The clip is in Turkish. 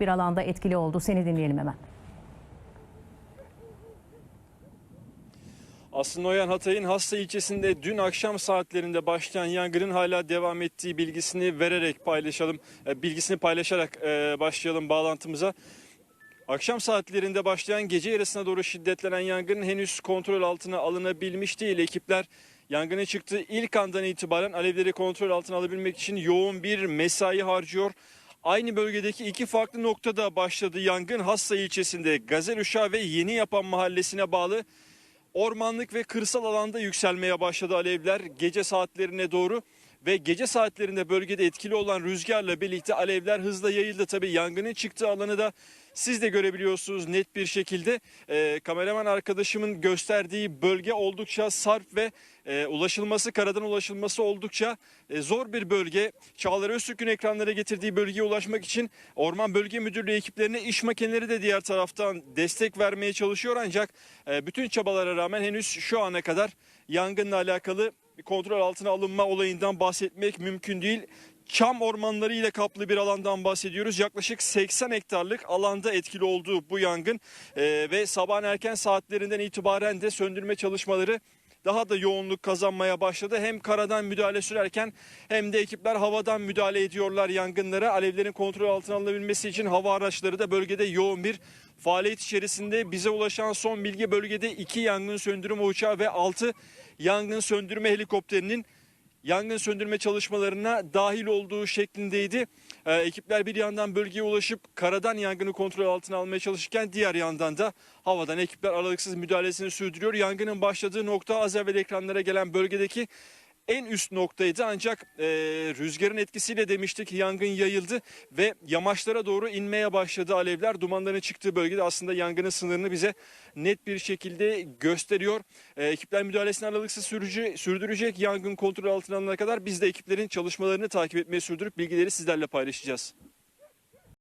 bir alanda etkili oldu. Seni dinleyelim hemen. Aslında Oyan Hatay'ın Hassa ilçesinde dün akşam saatlerinde başlayan yangının hala devam ettiği bilgisini vererek paylaşalım. e, Bilgisini paylaşarak e, başlayalım bağlantımıza. Akşam saatlerinde başlayan gece yarısına doğru şiddetlenen yangının henüz kontrol altına alınabilmiş değil. Ekipler yangının çıktığı ilk andan itibaren alevleri kontrol altına alabilmek için yoğun bir mesai harcıyor. Aynı bölgedeki iki farklı noktada başladı yangın. Hassa ilçesinde Gazeluşa ve Yeni Yapan mahallesine bağlı ormanlık ve kırsal alanda yükselmeye başladı alevler gece saatlerine doğru ve gece saatlerinde bölgede etkili olan rüzgarla birlikte alevler hızla yayıldı. Tabii yangının çıktığı alanı da siz de görebiliyorsunuz net bir şekilde. Ee, kameraman arkadaşımın gösterdiği bölge oldukça sarp ve e, ulaşılması, karadan ulaşılması oldukça e, zor bir bölge. Çağlar Öztürk'ün ekranlara getirdiği bölgeye ulaşmak için Orman Bölge Müdürlüğü ekiplerine iş makineleri de diğer taraftan destek vermeye çalışıyor. Ancak e, bütün çabalara rağmen henüz şu ana kadar yangınla alakalı kontrol altına alınma olayından bahsetmek mümkün değil. Çam ormanları ile kaplı bir alandan bahsediyoruz. Yaklaşık 80 hektarlık alanda etkili olduğu bu yangın e, ve sabahın erken saatlerinden itibaren de söndürme çalışmaları daha da yoğunluk kazanmaya başladı. Hem karadan müdahale sürerken hem de ekipler havadan müdahale ediyorlar yangınlara. Alevlerin kontrol altına alınabilmesi için hava araçları da bölgede yoğun bir faaliyet içerisinde. Bize ulaşan son bilgi bölgede 2 yangın söndürme uçağı ve 6 yangın söndürme helikopterinin yangın söndürme çalışmalarına dahil olduğu şeklindeydi. Ee, ekipler bir yandan bölgeye ulaşıp karadan yangını kontrol altına almaya çalışırken diğer yandan da havadan ekipler aralıksız müdahalesini sürdürüyor. Yangının başladığı nokta az evvel ekranlara gelen bölgedeki en üst noktaydı ancak e, rüzgarın etkisiyle demiştik yangın yayıldı ve yamaçlara doğru inmeye başladı alevler. Dumanların çıktığı bölgede aslında yangının sınırını bize net bir şekilde gösteriyor. E, ekipler müdahalesini aralıksız sürücü, sürdürecek yangın kontrol altına alınana kadar biz de ekiplerin çalışmalarını takip etmeye sürdürüp bilgileri sizlerle paylaşacağız.